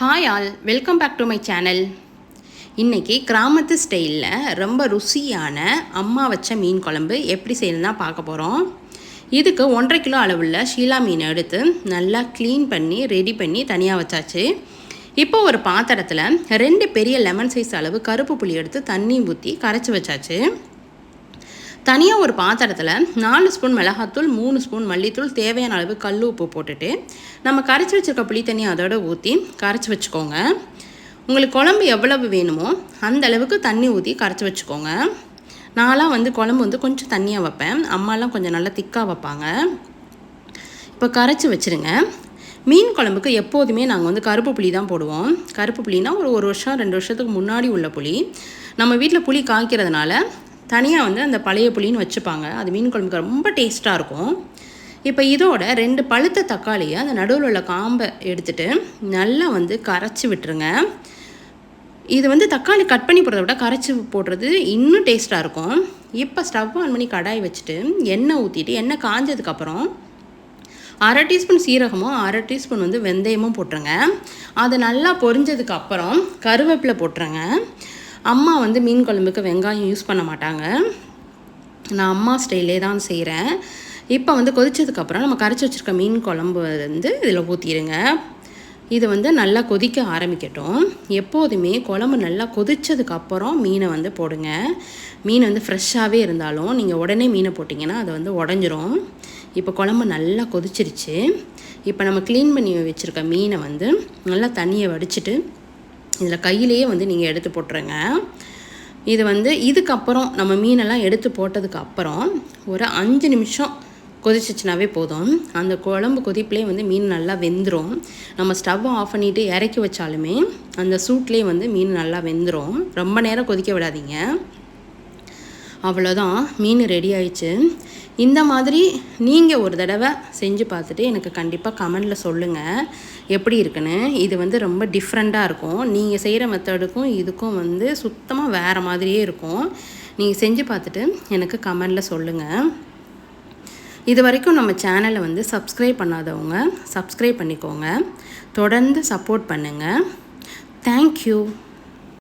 Hi all welcome back to my channel இன்றைக்கி கிராமத்து ஸ்டைலில் ரொம்ப ருசியான அம்மா வச்ச மீன் குழம்பு எப்படி செய்யணும்னா பார்க்க போகிறோம் இதுக்கு ஒன்றரை கிலோ அளவுள்ள ஷீலா மீன் எடுத்து நல்லா க்ளீன் பண்ணி ரெடி பண்ணி தனியாக வச்சாச்சு. இப்போ ஒரு பாத்திரத்தில் ரெண்டு பெரிய லெமன் சைஸ் அளவு கருப்பு புளி எடுத்து தண்ணி ஊற்றி கரைச்சி வச்சாச்சு. தனியாக ஒரு பாத்திரத்தில் நாலு ஸ்பூன் மிளகாத்தூள் மூணு ஸ்பூன் மல்லித்தூள் தேவையான அளவு கல் உப்பு போட்டுட்டு நம்ம கரைச்சி வச்சுருக்க புளி தண்ணி அதோட ஊற்றி கரைச்சி வச்சுக்கோங்க. உங்களுக்கு குழம்பு எவ்வளவு வேணுமோ அந்த அளவுக்கு தண்ணி ஊற்றி கரைச்சி வச்சுக்கோங்க. நான்லாம் வந்து குழம்பு வந்து கொஞ்சம் தண்ணியாக வைப்பேன். அம்மாலாம் கொஞ்சம் நல்லா திக்காக வைப்பாங்க. இப்போ கரைச்சி வச்சுருங்க. மீன் குழம்புக்கு எப்போதுமே நாங்கள் வந்து கருப்பு புளி தான் போடுவோம். கருப்பு புளினா ஒரு ஒரு வருஷம் ரெண்டு வருஷத்துக்கு முன்னாடி உள்ள புளி. நம்ம வீட்டில் புளி காய்க்கிறதுனால தனியாக வந்து அந்த பழைய புளின்னு வச்சுப்பாங்க. அது மீன் குழம்புக்கு ரொம்ப டேஸ்ட்டாக இருக்கும். இப்போ இதோட ரெண்டு பழுத்த தக்காளியை அந்த நடுவில் உள்ள காம்பை எடுத்துகிட்டு நல்லா வந்து கரைச்சி விட்டுருங்க. இது வந்து தக்காளி கட் பண்ணி போடுறத விட கரைச்சி போடுறது இன்னும் டேஸ்ட்டாக இருக்கும். இப்போ ஸ்டவ் ஆன் பண்ணி கடாய் வச்சுட்டு எண்ணெய் ஊற்றிட்டு எண்ணெய் காஞ்சதுக்கப்புறம் அரை டீஸ்பூன் சீரகமும் அரை டீஸ்பூன் வந்து வெந்தயமும் போட்டுருங்க. அது நல்லா பொரிஞ்சதுக்கப்புறம் கருவேப்பிலை போட்டுருங்க. அம்மா வந்து மீன் குழம்புக்கு வெங்காயம் யூஸ் பண்ண மாட்டாங்க. நான் அம்மா ஸ்டைலே தான் செய்கிறேன் இப்போ வந்து கொதித்ததுக்கப்புறம் நம்ம கரைச்சி வச்சுருக்க மீன் குழம்பு வந்து இதில் ஊற்றிடுங்க இது வந்து நல்லா கொதிக்க ஆரம்பிக்கட்டும். எப்போதுமே குழம்பு நல்லா கொதித்ததுக்கப்புறம் மீனை வந்து போடுங்க. மீன் வந்து ஃப்ரெஷ்ஷாகவே இருந்தாலும் நீங்கள் உடனே மீனை போட்டிங்கன்னா அது வந்து உடஞ்சிரும். இப்போ குழம்பு நல்லா கொதிச்சிருச்சு. இப்போ நம்ம க்ளீன் பண்ணி வச்சுருக்க மீனை வந்து நல்லா தண்ணியை வடிச்சிட்டு இதில் கையிலேயே வந்து நீங்கள் எடுத்து போட்டுருங்க. இது வந்து இதுக்கப்புறம் நம்ம மீனெல்லாம் எடுத்து போட்டதுக்கு அப்புறம் ஒரு அஞ்சு நிமிஷம் கொதிச்சிச்சுனாவே போதும். அந்த குழம்பு கொதிப்புலேயே வந்து மீன் நல்லா வெந்துடும் நம்ம ஸ்டவ்வை ஆஃப் பண்ணிவிட்டு இறக்கி வச்சாலுமே அந்த சூட்லேயே வந்து மீன் நல்லா வெந்துடும் ரொம்ப நேரம் கொதிக்க விடாதீங்க. அவ்வளோதான். மீன் ரெடி ஆயிடுச்சு. இந்த மாதிரி நீங்கள் ஒரு தடவை செஞ்சு பார்த்துட்டு எனக்கு கண்டிப்பாக கமெண்டில் சொல்லுங்கள் எப்படி இருக்குன்னு. இது வந்து ரொம்ப டிஃப்ரெண்ட்டாக இருக்கும். நீங்கள் செய்கிற மெத்தடுக்கும் இதுக்கும் வந்து சுத்தமாக வேறு மாதிரியே இருக்கும். நீங்கள் செஞ்சு பார்த்துட்டு எனக்கு கமெண்டில் சொல்லுங்கள் இது வரைக்கும் நம்ம சேனலை வந்து சப்ஸ்கிரைப் பண்ணாதவங்க சப்ஸ்கிரைப் பண்ணிக்கோங்க. தொடர்ந்து சப்போர்ட் பண்ணுங்கள் தேங்க்யூ